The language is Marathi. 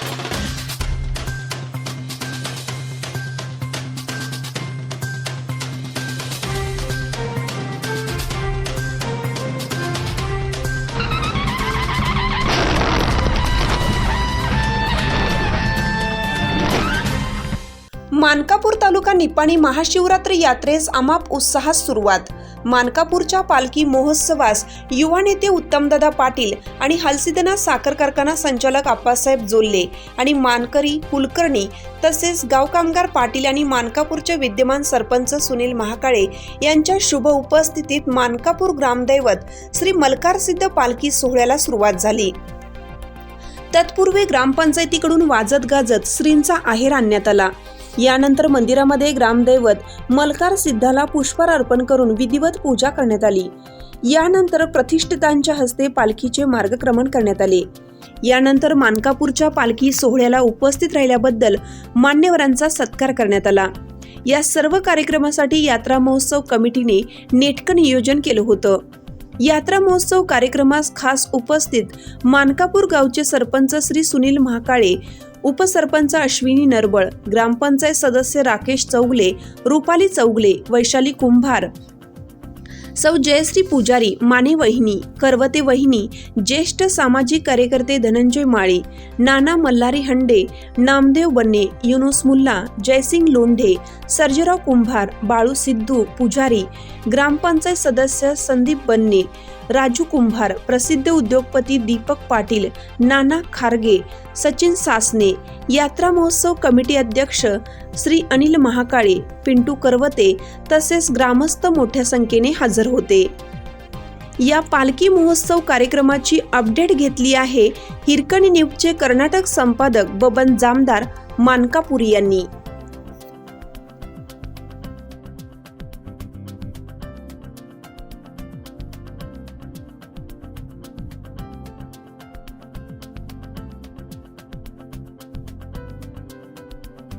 Thank you. मानकापूर तालुका निपाणी महाशिवरात्री यात्रेस अमाप उत्साहात सुरुवात. मानकापूरच्या पालखी महोत्सवास युवा नेते उत्तमदादा पाटील आणि हलसिदना साखर कारखाना संचालक आप्पासाहेब जोल्ले आणि मानकरी कुलकर्णी तसेच गाव कामगार पाटील आणि मानकापूरचे विद्यमान सरपंच सुनील महाकाळे यांच्या शुभ उपस्थितीत मानकापूर ग्रामदैवत श्री मलकारसिद्ध पालखी सोहळ्याला सुरुवात झाली. तत्पूर्वी ग्रामपंचायतीकडून वाजत गाजत श्रींचा आहेर आणण्यात आला. यानंतर मंदिरामध्ये ग्रामदैवत मलकार सिद्धाला पुष्पहार अर्पण करून विधिवत पूजा करण्यात आली. यानंतर प्रतिष्ठितांच्या हस्ते पालखीचे मार्गक्रमण करण्यात आले. यानंतर मानकापूरच्या पालखी सोहळ्याला उपस्थित राहिल्याबद्दल मान्यवरांचा सत्कार करण्यात आला. या सर्व कार्यक्रमासाठी यात्रा महोत्सव कमिटीने नेटकं नियोजन केलं होतं. यात्रा महोत्सव कार्यक्रमास खास उपस्थित मानकापूर गावचे सरपंच श्री सुनील महाकाळे उपसरपंच अश्विनी नरबळ ग्रामपंचायत सदस्य राकेश चौगले रुपाली चौगले वैशाली कुंभार सौ जयश्री पुजारी माने वहिनी करवते वहिनी ज्येष्ठ सामाजिक कार्यकर्ते धनंजय माळी नाना मल्हारी हंडे नामदेव बन्ने युनुस मुल्ला जयसिंग लोंढे सर्जराव कुंभार बाळू सिद्धू पुजारी ग्रामपंचायत सदस्य संदीप बन्ने राजू कुंभार प्रसिद्ध उद्योगपती दीपक पाटील नाना खारगे सचिन सासने यात्रा महोत्सव कमिटी अध्यक्ष श्री अनिल महाकाळे पिंटू करवते तसेच ग्रामस्थ मोठ्या संख्येने हजर होते. या पालखी महोत्सव कार्यक्रमाची अपडेट घेतली आहे. हिरकणी न्यूजचे कर्नाटक संपादक बबन जामदार मानकापुरी यांनी.